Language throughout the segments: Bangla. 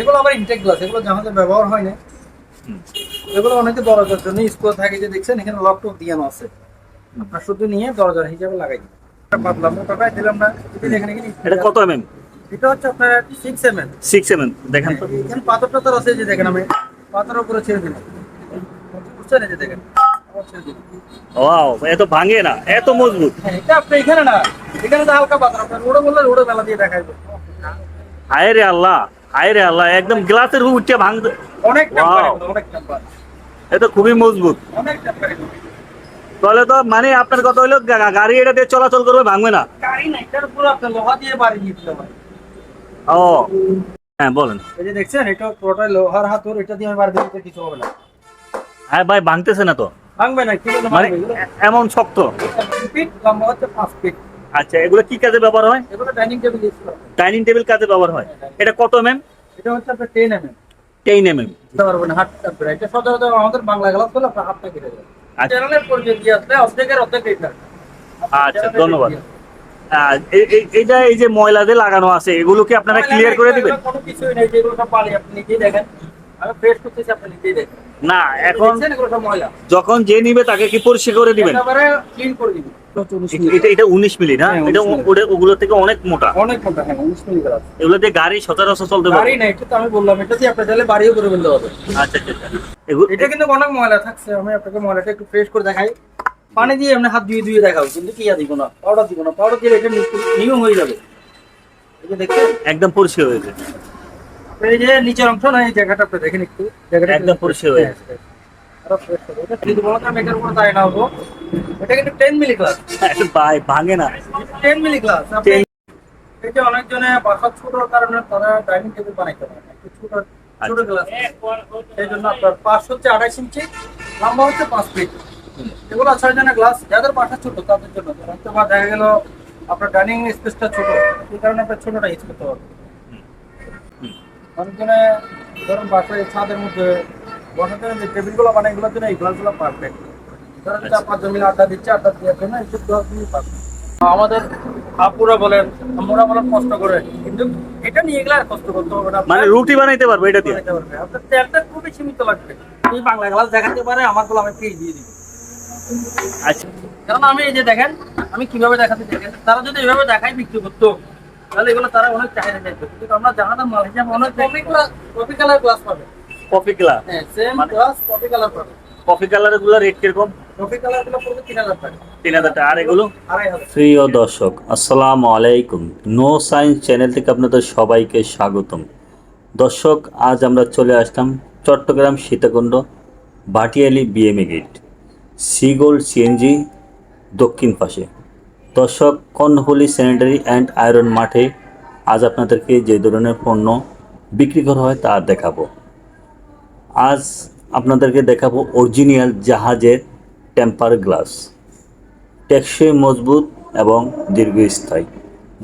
এগুলো আবার ইনটেক গ্লাস এগুলো জাহাজে ব্যবহার হয় না এগুলো অনেকে দরজার জন্য স্কুল থাকে যে দেখছেন এখানে লক টক দিয়ে আছে। আপনার শুধু নিয়ে দরজার হিসাবে লাগাই দিন। পাতলা মোটাটা দিলাম না এখানে কি এটা কত এম এম এটা হচ্ছে আপনার six M M six M M দেখেন তো। এখানে পাথর টাথর আছে যে দেখেন আমি পাথরের উপরে ছেড়ে দিলাম। বুঝছেন এই যে দেখেন আবার ছেড়ে দিলাম। ওয়াও এত ভাঙে না এত মজবুত। হ্যাঁ, এটা আপনি এখানে না এখানে তো হালকা পাথর আপনার উড়ে বললে উড়ে বেলা দিয়ে দেখাইবে হায় রে আল্লাহ। হায় রে আল্লাহ একদম গ্লাসের উঠে ভাঙতে অনেক এটা খুবই মজবুত। তাহলে তো মানে আপনার কথা হইল গাড়ি এটা দিয়ে চলাচল করবে ভাঙবে না? ও হ্যাঁ বলেন। এই যে দেখছেন এটা পুরোটাই লোহার হাতুর এটা দিয়ে আমি বাড়ি দিতে কিছু হবে না। হ্যাঁ ভাই ভাঙতেছে না তো। ভাঙবে না কি মানে এমন শক্ত। ফিট লম্বা হচ্ছে পাঁচ ফিট আচ্ছা এগুলো কি কাজে ব্যবহার হয়? এগুলো ডাইনিং টেবিল ইউজ করা হয়। ডাইনিং টেবিল কাজে ব্যবহার হয়। এটা কত এম এম এটা হচ্ছে আপনার ten M M ten M M বুঝতে পারবেন হাত টাপবে এটা সচরাচর আমাদের বাংলা গ্লাস হলে আপনার হাতটা কেটে যাবে আচ্ছা। চ্যানেলের পরিচয় দিয়ে আসলে অর্ধেকের অর্ধেক এটা আচ্ছা ধন্যবাদ। এইটা এই যে ময়লা দিয়ে লাগানো আছে এগুলো কি আপনারা ক্লিয়ার করে দিবেন? কোনো কিছুই নেই যেগুলো সব পানি আপনি নিজেই দেখেন। আমি ফ্রেশ করতেছি আপনি নিজেই দেখেন। না এখন এগুলো যখন যে নিবে তাকে কি পরিষ্কার করে দিবেন? একেবারে ক্লিন করে দিবেন। এটা এটা উনিশ মিলি না? হ্যাঁ, এটা ওটা- ওগুলো থেকে অনেক মোটা। অনেক মোটা হ্যাঁ উনিশ মিলি গ্লাস এগুলো দিয়ে গাড়ি সচরাচর চলতে না এটা তো আমি বললাম এটা দিয়ে তাহলে বাড়িও করে ফেলতে হবে আচ্ছা আচ্ছা আচ্ছা। এটা কিন্তু অনেক ময়লা থাকছে আমি আপনাকে ময়লাটা একটু ফ্রেশ করে দেখাই। পানি দিয়ে এমনি হাত ধুয়ে ধুয়ে দেখাও কিন্তু কি দিব না? পাউডার দিব না পাউডার দিলে এটা নিয়ম হয়ে যাবে। যে একদম পরিষ্কার হয়েছে আপনি এই যে নিচের অংশ না এই জায়গাটা আপনি দেখেন একটু। জায়গাটা একদম পরিষ্কার হয়ে গেছে। এটা কিন্তু টেন মিলি গ্লাস ভাই ভাঙে না। টেন মিলি গ্লাস 10 এটা অনেকজনে বাসা কারণে তারা ডাইনিং টেবিল বানাইতে পারে ছোট ছোট গ্লাস সেই জন্য আপনার পাঁচ হচ্ছে আঠাইশ ইঞ্চি লম্বা হচ্ছে পাঁচ ফিট এগুলো ছয় জনের গ্লাস যাদের বাসা ছোট তাদের জন্য। হয়তো বা দেখা গেল আপনার ডাইনিং স্পেসটা ছোট। এই কারণে আপনার ছোটটা ইউজ করতে পারবে অনেকজনে ধরুন বাসায় ছাদের মধ্যে বসার জন্য যে টেবিলগুলো বানায় এগুলোর জন্য এই গ্লাসগুলো পারফেক্ট ধরেন চার পাঁচজন মিলে আড্ডা দিচ্ছে আড্ডা দেওয়ার জন্য এইসব গ্লাসগুলি পারফেক্ট আমাদের আপুরা বলেন আমরা বলেন কষ্ট করে। কিন্তু এটা নিয়ে গেলে আর কষ্ট করতে হবে না। মানে রুটি বানাইতে পারব এটা দিয়ে। বানাইতে পারবে। আপনার তেলটা খুবই সীমিত লাগবে। এই বাংলা গ্লাস দেখাতে পারে আমারগুলো আমি ফ্রি দিয়ে দিই আচ্ছা। কারণ আমি এই যে দেখেন আমি কীভাবে দেখাতে দেখেন তারা যদি এভাবে দেখাই বিক্রি করতো তাহলে এগুলো তারা অনেক চাহিদা চাইতো। কিন্তু আমরা জানাতাম মাল হিসাবে অনেক কপি কপি কালার গ্লাস পাবে। কফি কালার হ্যাঁ সেম গ্লাস কপি কালার পাবে। কফি কালারেরগুলো রেট কীরকম? কপি কালারগুলো পড়বে তিন হাজার টাকা। তিন হাজার টাকা। আর এগুলো? প্রিয় দর্শক আসসালামু আলাইকুম। নো সায়েন্স চ্যানেল থেকে আপনাদের সবাইকে স্বাগতম। দর্শক আজ আমরা চলে আসলাম চট্টগ্রাম সীতাকুণ্ড বাটিয়ালি বিএমএ গেট সিগোল্ড সিএনজি দক্ষিণ পাশে। দর্শক কর্ণফুলি স্যানিটারি অ্যান্ড আয়রন মাঠে আজ আপনাদেরকে যে ধরনের পণ্য বিক্রি করা হয় তা দেখাবো। আজ আপনাদেরকে দেখাবো অরিজিনাল জাহাজের টেম্পার গ্লাস। টেকসই মজবুত এবং দীর্ঘস্থায়ী।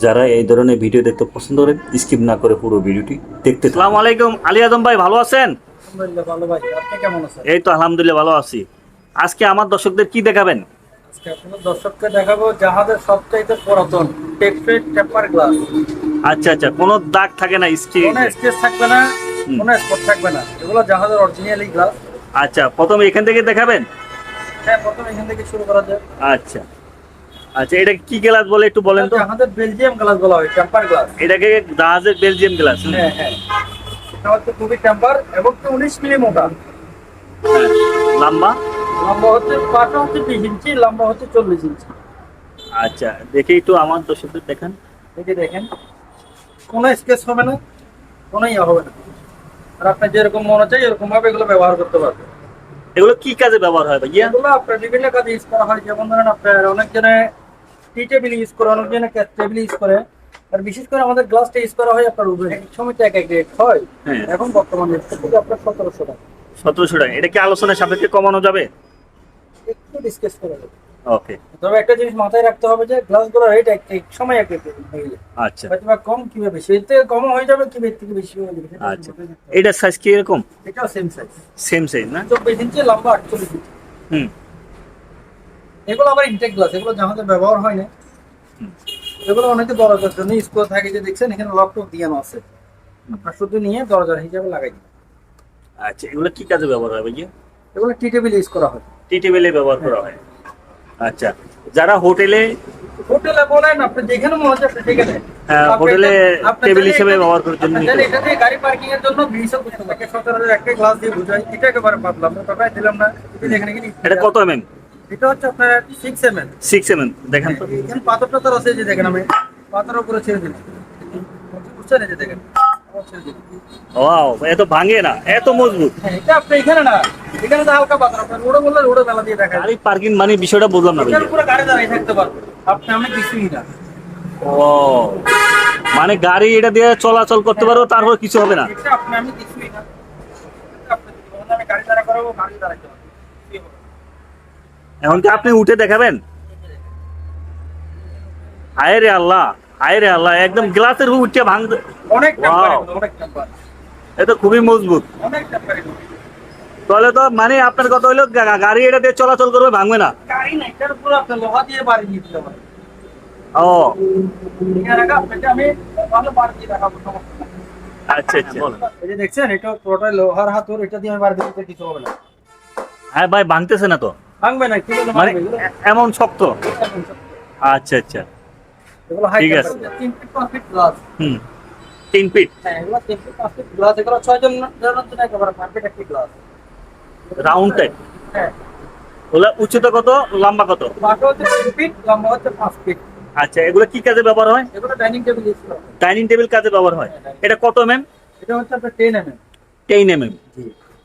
যারা এই ধরনের ভিডিও দেখতে পছন্দ করেন স্কিপ না করে পুরো ভিডিওটি দেখতে থাকুন। আসসালামু আলাইকুম। আলী আজম ভাই ভালো আছেন? আলহামদুলিল্লাহ ভালো ভাই। আপনি কেমন আছেন? এই তো আলহামদুলিল্লাহ ভালো আছি। আজকে আমার দর্শকদের কি দেখাবেন? আজকে আপনাদের দর্শককে দেখাবো জাহাজের সবচাইতে পুরাতন টেকফেড টেম্পার গ্লাস। আচ্ছা আচ্ছা। কোনো দাগ থাকে না স্কেচ থাকবে না। কোনো স্পট থাকবে না। এগুলো জাহাজের অরিজিনালি গ্লাস আচ্ছা প্রথমে এখান থেকে দেখাবেন? হ্যাঁ প্রথমে এখান থেকে শুরু করা যায় আচ্ছা। আচ্ছা এটা কি গ্লাস বলে একটু বলেন তো? জাহাজের বেলজিয়াম গ্লাস বলা হয় টেম্পার গ্লাস এটাকে জাহাজের বেলজিয়াম গ্লাস হ্যাঁ। হ্যাঁ এটা হচ্ছে খুবই টেম্পার এবং কি উনিশ মিলি মোটা। লম্বা? লম্বা হচ্ছে পাটা হচ্ছে বিশ ইঞ্চি লম্বা হচ্ছে চল্লিশ ইঞ্চি। আচ্ছা দেখে একটু আমার দর্শকদের দেখান। যে দেখেন। কোনো স্কেচ হবে না কোনো ইয়ে হবে না। আর আপনার যেরকম মনে চাই এরকম ভাবে এগুলো ব্যবহার করতে পারবেন এগুলো কি কাজে ব্যবহার হয় ভাইয়া? এগুলো আপনার বিভিন্ন কাজে ইউজ করা হয়। যেমন ধরেন আপনার অনেকজনে টি টেবিল ইউজ করে অনেকজনে ক্যাশ টেবিল ইউজ করে। আর বিশেষ করে আমাদের গ্লাসটা ইউজ করা হয় আপনার উভয় এক সময় তো এক এক রেট হয়। হ্যাঁ। এখন বর্তমানে আপনার সতেরোশো টাকা। সতেরোশো টাকা। এটা কি আলোচনার সাপেক্ষে কমানো যাবে? একটু ডিসকাস করা দেবো ওকে তবে একটা জিনিস মাথায় রাখতে হবে যে গ্লাসগুলোর রেট এক এক সময় এক এক হয়ে যায় আচ্ছা। হয়তো বা কম কীভাবে বেশি এর থেকে কমও হয়ে যাবে কি এর থেকে বেশি হয়ে যাবে? আচ্ছা। এটার সাইজ কি এরকম? এটাও সেম সাইজ সেম সাইজ না? চব্বিশ ইঞ্চি লম্বা আটচল্লিশ ইঞ্চি। হুম। এগুলো আবার ইনটেক গ্লাস এগুলো জাহাজে ব্যবহার হয় না। এগুলো অনেকে দরজার জন্য স্কুল থাকে যে দেখছেন এখানে লক টক দিয়ে আছে। আপনার শুধু নিয়ে দরজার হিসাবে লাগাই দিবেন আচ্ছা এগুলো কি কাজে ব্যবহার হয় ভাইয়া? এগুলো টি টেবিল ইউজ করা হয়। টি টেবিলে ব্যবহার করা হয়। আচ্ছা যারা হোটেলে হোটেলে বলেন আপনি যেখানে মনে হচ্ছে সেখানে। হ্যাঁ, হোটেলে টেবিল হিসেবে ব্যবহার করার জন্য গাড়ি পার্কিং এর জন্য একটা গ্লাস দিয়ে বুঝাই এটা একেবারে পাতলা আমরা দিলাম না এটা দেখেন এটা কত এমএম এটা হচ্ছে আপনার six M L six MM দেখেন তো। এখানে পাথর টাথর আছে যে দেখেন আমি পাথরের উপরে ছেড়ে দিচ্ছি বুঝছেন এই যে দেখেন। ওয়াও এত ভাঙে না এত মজবুত। হ্যাঁ, এটা আপনি এখানে না এখানে তো হালকা আপনার রোডে বললে রোডে মেলা দিয়ে দেখা গাড়ি পার্কিং মানে বিষয়টা বুঝলাম না এটার ভাইয়া গাড়ি দাঁড়িয়ে থাকতে পারব আপনি আমি কিছুই না। ও মানে গাড়ি এটা দিয়ে চলাচল করতে পারব তারপর কিছু হবে না। আপনি আমি কিছুই না। আপনি গাড়ি দাঁড়া করাবো গাড়ি দাঁড়াইতে পারব। হবে না। এখন কি আপনি উঠে দেখাবেন? হায় রে আল্লাহ হায় রে আল্লাহ একদম গ্লাসের উঠে ভাঙতে অনেক এটা খুবই মজবুত। তাহলে তো মানে আপনার কথা হইল গাড়ি এটা দিয়ে চলাচল করবে ভাঙবে না? ও। আচ্ছা আচ্ছা। এই যে দেখছেন এটা পুরোটা লোহার হাতুর এটা দিয়ে আমি বাড়ি দিতে কিছু হবে না। হ্যাঁ ভাই ভাঙতেছে না তো? ভাঙবে না মানে এমন শক্ত। আচ্ছা আচ্ছা। এগুলো হাই। ফিট পাঁচ ফিট গ্লাস হুম তিন ফিট হ্যাঁ এগুলো তিন ফিট পাঁচ ফিট গ্লাস এগুলো ছয় জন জনের জন্য একেবারে পারফেক্ট একটি গ্লাস রাউন্ড টাইপ হ্যাঁ। ওগুলা উচ্চতা কত লম্বা কত? পাশে হচ্ছে তিন ফিট লম্বা হচ্ছে পাঁচ ফিট আচ্ছা এগুলো কি কাজে ব্যবহার হয়? এগুলো ডাইনিং টেবিল ইউজ করা ডাইনিং টেবিল কাজে ব্যবহার হয়। এটা কত এমএম এটা হচ্ছে আপনার ten M M ten MM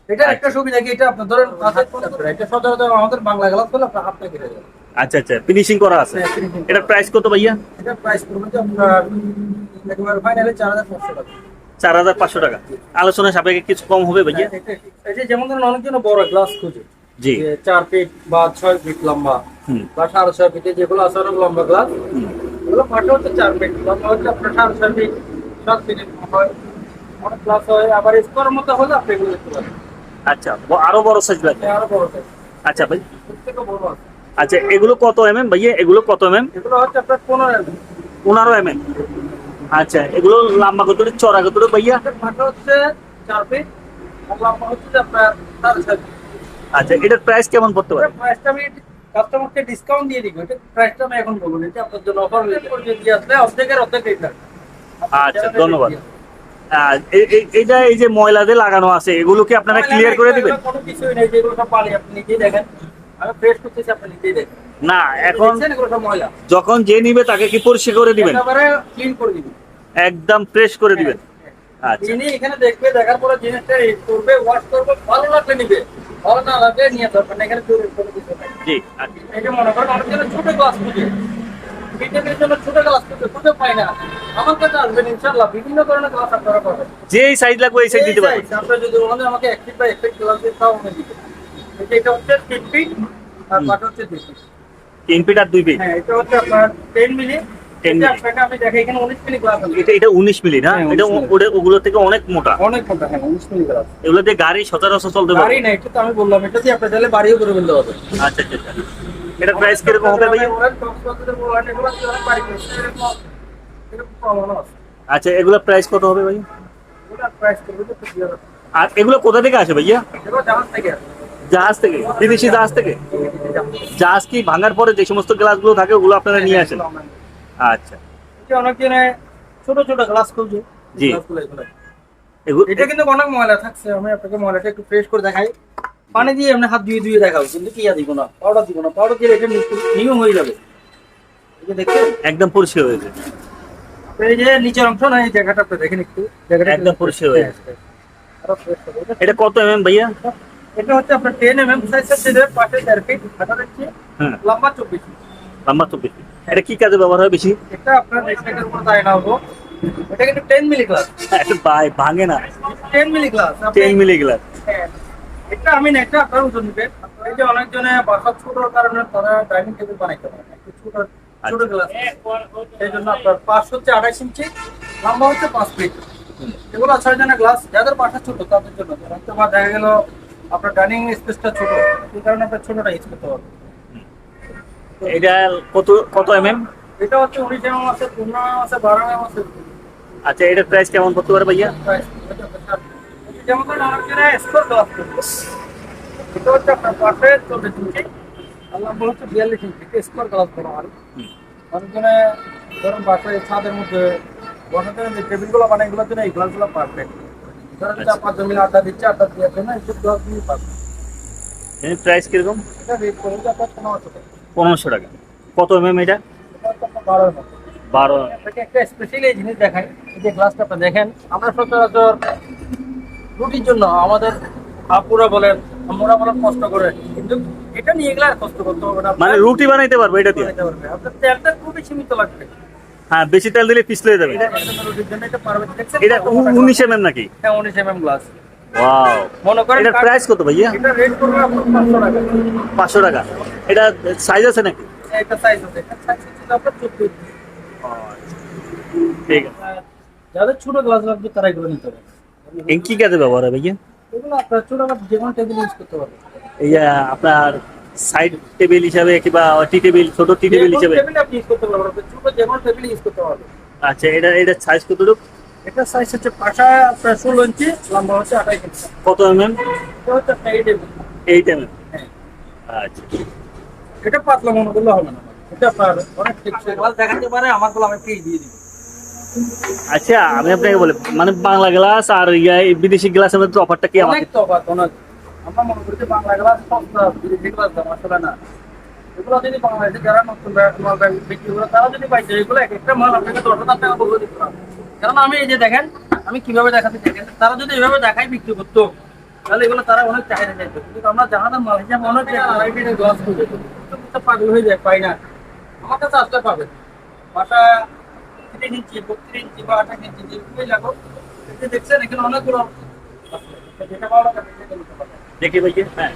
এটার একটা সুবিধা কি? এটা আপনার ধরেন কাঁচের এটা সচরাচর আমাদের বাংলা গ্লাস হলে আপনার কেটে যাবে আচ্ছা আচ্ছা ফিনিশিং করা আছে। হ্যাঁ, এটার প্রাইস কত ভাইয়া? এটার প্রাইস পড়বে আপনার একেবারে ফাইনালি চার হাজার পাঁচশো টাকা। চার হাজার পাঁচশো টাকা। আলোচনা সাপেক্ষে কিছু কম হবে ভাইয়া? হ্যাঁ, এই যে যেমন ধরেন অনেকজন বড় গ্লাস খুঁজে জি। চার ফিট বা ছয় ফিট লম্বা হুম। বা সাড়ে ছয় ফিটে যেগুলো আছে অনেক লম্বা গ্লাস ফাটা হচ্ছে চার ফিট লম্বা হচ্ছে আপনার সাড়ে ছয় ফিট সাত ফিটের হয়। অনেক গ্লাস হয়। আবার স্কোয়ার মতো হলে আপনি এগুলো দেখতে পারেন। আচ্ছা আরও বড় সাইজ লাগবে আরও বড় size। আচ্ছা ভাই। এর বড় আছে। আচ্ছা এগুলো কত এমএম ভাইয়া? এগুলো কত এমএম এগুলো হচ্ছে আপনার পনেরো এমএম পনেরো এমএম আচ্ছা এগুলো লম্বা কত চড়া কত ভাইয়া? ফাটা হচ্ছে চার ফিট লম্বা হচ্ছে আপনার সাড়ে ফিট আচ্ছা এটার প্রাইস কেমন পড়তে পারে? প্রাইসটা আমি কাস্টমারকে ডিসকাউন্ট দিয়ে দিব। এটা প্রাইসটা আমি এখন বলব না এটা আপনার জন্য অফার দিয়ে আসলে অর্ধেকের অর্ধেক রেট আচ্ছা ধন্যবাদ। এটা এই যে ময়লাদের লাগানো আছে এগুলো কি আপনারা ক্লিয়ার করে দিবেন? কোনো কিছুই নেই যেগুলো সব পালি আপনি নিজেই দেখেন। না এখন যখন যে নিবে তাকে কি পরিষ্কার করে দিবেন? একদম ফ্রেশ করে দিবেন। আচ্ছা। এখানে দেখবে দেখার পরে জিনিসটা করবে ওয়াশ করবে ভালো লাগলে নিবে। ভালো না লাগলে নিয়ে যাবেন না এখানে চুরি কোনো কিছু জি আচ্ছা। মনে করেন অনেক ছোট গ্লাস খুঁজে। বিটেকের জন্য ছোট গ্লাস খুঁজে খুঁজে পাই না। আমার কাছে আসবেন ইনশাল্লাহ বিভিন্ন ধরনের গ্লাস আপনারা পাবেন। যেই সাইজ লাগবে এই সাইজ দিতে পারবেন। আপনারা যদি বলেন আমাকে এক ফিট বা এক ফিট গ্লাস দিয়ে তাও আমি দিতে এটা হচ্ছে তিন ফিট আর পাটা হচ্ছে দুই ফিট তিন ফিট আর দুই ফিট হ্যাঁ এটা হচ্ছে আপনার টেন মিলি 10 টেন মিলি। আপনাকে আমি দেখাই এখানে উনিশ মিলি গ্লাস আছে। এটা এটা উনিশ মিলি না? হ্যাঁ, এটা ওগুলো থেকে অনেক মোটা। অনেক মোটা হ্যাঁ উনিশ মিলি গ্লাস এগুলো দিয়ে গাড়ি সচরাচর চলতে বাড়ি পারে না এটা তো আমি বললাম এটা দিয়ে আপনার বাড়িও করে ফেলতে হবে। আচ্ছা আচ্ছা আচ্ছা। এটা প্রাইস কীরকম হবে ভাইয়া? আচ্ছা এগুলো প্রাইস কত হবে ভাইয়া? আর এগুলো কোথা থেকে আসে ভাইয়া? জাহাজ থেকে বিদেশি জাহাজ থেকে? জাহাজ কি ভাঙার পরে যে সমস্ত গ্লাসগুলো থাকে ওগুলো আপনারা নিয়ে আসেন? আচ্ছা। অনেকজনে ছোট ছোট গ্লাস খুলছে জি। এটা কিন্তু অনেক ময়লা থাকছে। আমি আপনাকে ময়লাটা একটু ফ্রেশ করে দেখাই। পানি দিয়ে এমনি হাত ধুয়ে ধুয়ে দেখাবো কিন্তু কি দিব না? পাউডার দিব না। পাউডার দিয়ে এটা নিয়ম হয়ে যাবে। যে দেখছেন? একদম পরিষ্কার হয়েছে এই যে নিচের অংশ না এই জায়গাটা আপনি দেখেন একটু। জায়গাটা একদম পরিষ্কার হয়ে গেছে। এটা- এটা কত এমএম ভাইয়া? এটা হচ্ছে আপনার টেন এম এম সাইজের পাশে ফিট হাঁটা হ্যাঁ। লম্বা চব্বিশ লম্বা তো বেশি এটা কি কাজে ব্যবহার হয় বেশি? এটা আপনার উপর দাঁড়িয়ে না হব এটা কিন্তু টেন মিলি গ্লাস এটা ভাঙে না। Ten milli glass ten milli glass এটা আমি না এটা আপনার ওজন এই যে অনেকজনে বাসা ছোট কারণে তারা ডাইনিং টেবিল বানাইতে পারে না। ছোট ছোট গ্লাস এই জন্য আপনার পাঁচ হচ্ছে আঠাইশ ইঞ্চি লম্বা হচ্ছে পাঁচ ফিট এগুলো ছয় জনের গ্লাস যাদের বাসা ছোট তাদের জন্য। বা দেখা গেল আপনার ডাইনিং স্পেসটা ছোট। এই কারণে আপনার ছোটটা ইউজ করতে পারবেন এটা কত কত এমএম এটা হচ্ছে উনিশ এম আছে পনেরো এম আছে বারো এম আছে। আচ্ছা এটার প্রাইস কেমন পড়তে পারে ভাইয়া? যেমন স্কোর গ্লাস এটা হচ্ছে আপনার চল্লিশ ইঞ্চি। আর লম্বা হচ্ছে বিয়াল্লিশ ইঞ্চি স্কোর গ্লাস করা হয়। অনেকজনে ধরুন বাসায় ছাদের মধ্যে বসার জন্য যে টেবিলগুলো বানায় এগুলোর জন্য এই গ্লাসগুলো পারফেক্ট ধরুন। চার পাঁচজন আড্ডা দিচ্ছে আড্ডা দেওয়ার জন্য এইসব গ্লাসগুলি পারফেক্ট এর প্রাইস কীরকম? এটা রেট করে আপনার পনেরোশো টাকা। পনেরোশো টাকা। কত এটা? বারো। আপনাকে একটা স্পেশাল এই জিনিস দেখাই এই যে গ্লাসটা আপনি দেখেন আমরা সচরাচর রুটির জন্য আমাদের আপুরা বলেন আমরা বলেন কষ্ট করে কিন্তু এটা নিয়ে গেলে আর কষ্ট করতে হবে না। মানে রুটি বানাইতে পারব এটা দিয়ে? বানাইতে পারবে। আপনার তেলটা খুবই সীমিত লাগবে। হ্যাঁ বেশি তেল দিলে পিছলে যাবে। এটা উনিশ এম এম নাকি? হ্যাঁ উনিশ এম এম গ্লাস ওয়াও মনে করেন এটার প্রাইস কত ভাইয়া? এটা রেট করবে পাঁচশো টাকা। এটা সাইজ আছে নাকি? সাইজ আছে। ইঞ্চি। ঠিক আছে। যাদের ছোট গ্লাস লাগবে তারা এগুলো নিতে হবে এই কি কাজে ব্যবহার হয় ভাইয়া? এগুলো আপনার ছোট যে কোনো টেবিল ইউজ করতে পারবে। এই আপনার সাইড টেবিল হিসাবে কিংবা টি টেবিল ছোট টি টেবিল হিসাবে। টেবিল আপনি ইউজ করতে পারবেন ছোট যে কোনো টেবিল ইউজ করতে পারবেন। আচ্ছা এটা এটা সাইজ কতটুকু? এটা সাইজ হচ্ছে পাশা আপনার ষোলো ইঞ্চি লম্বা হচ্ছে আঠাইশ ইঞ্চি কত এম এম এটা হচ্ছে আপনার এই টেবিল এইট এম এম হ্যাঁ। আচ্ছা। এটা পাতলা মনে করলে হবে না। এটা আপনার অনেক দেখাতে পারে আমারগুলো আমি পিস দিয়ে দিই আচ্ছা আমি আপনাকে বলি মানে বাংলা গ্লাস আর ইয়া এই বিদেশি গ্লাসের মধ্যে অফারটা কি অনেক আমাদের? তফাৎ অনেক। আমরা মনে করি যে বাংলা গ্লাস সস্তা বিদেশি গ্লাস দাম আসলে না। এগুলো যদি বাংলাদেশে যারা নতুন মাল বিক্রি করে তারা যদি পাইছে এগুলো এক একটা মাল আপনাকে দশ হাজার টাকা বলে দিতে পারব কারণ আমি এই যে দেখেন আমি কীভাবে দেখাতে দেখেন তারা যদি এভাবে দেখাই বিক্রি করতো তাহলে এগুলো তারা অনেক চাহিদা চাইতো। কিন্তু আমরা জাহাজের মাল হিসাবে অনেক গ্লাস খুঁজে পাগল হয়ে যায় পাই না। আমার কাছে আসলে পাবে। বাসা তিরিশ ইঞ্চি বত্রিশ ইঞ্চি বা আঠাশ ইঞ্চি যে দেখছেন এখানে অনেকগুলো যেটা ভালো লাগে সেটা নিতে পারবেন। দেখি হ্যাঁ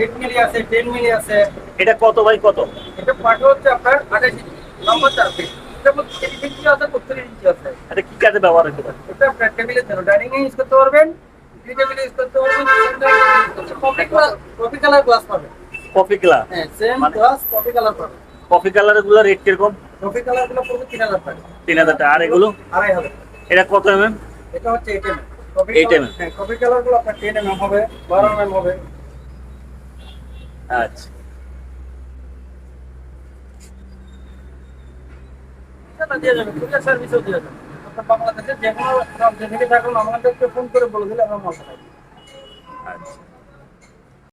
এইট মিলি আছে টেন মিলি আছে। এটা কত ভাই কত? এটা পাঠা হচ্ছে আপনার আঠাশ ইঞ্চি লম্বা চার ফিট এটা মধ্যে তিরিশ ইঞ্চি আছে বত্রিশ ইঞ্চি আছে। এটা কি কাজে ব্যবহার হতে পারে? এটা আপনার টেবিলের জন্য। ডাইনিং এ ইউজ করতে পারবেন টি টেবিল ইউজ করতে পারবেন। কফি কালার গ্লাস পাবেন। কফি হ্যাঁ সেম গ্লাস কফি কালার পাবেন। কফি কালারেরগুলো রেট কীরকম? কফি কালারগুলো পড়বে তিন হাজার টাকা। তিন হাজার টাকা। আর এগুলো? আড়াই হাজার। এটা কত এম এম এটা হচ্ছে এইট 8 mm হ্যাঁ গুলো আপনার টেন এম হবে বারো এম হবে। আচ্ছা। দিয়ে যাবে কুরিয়ার সার্ভিসও দিয়ে যাবে আপনার বাংলাদেশের যে কোনো প্রান্তে থেকে থাকুন আমাদেরকে ফোন করে বলে দিলে আমরা মাল পাঠাই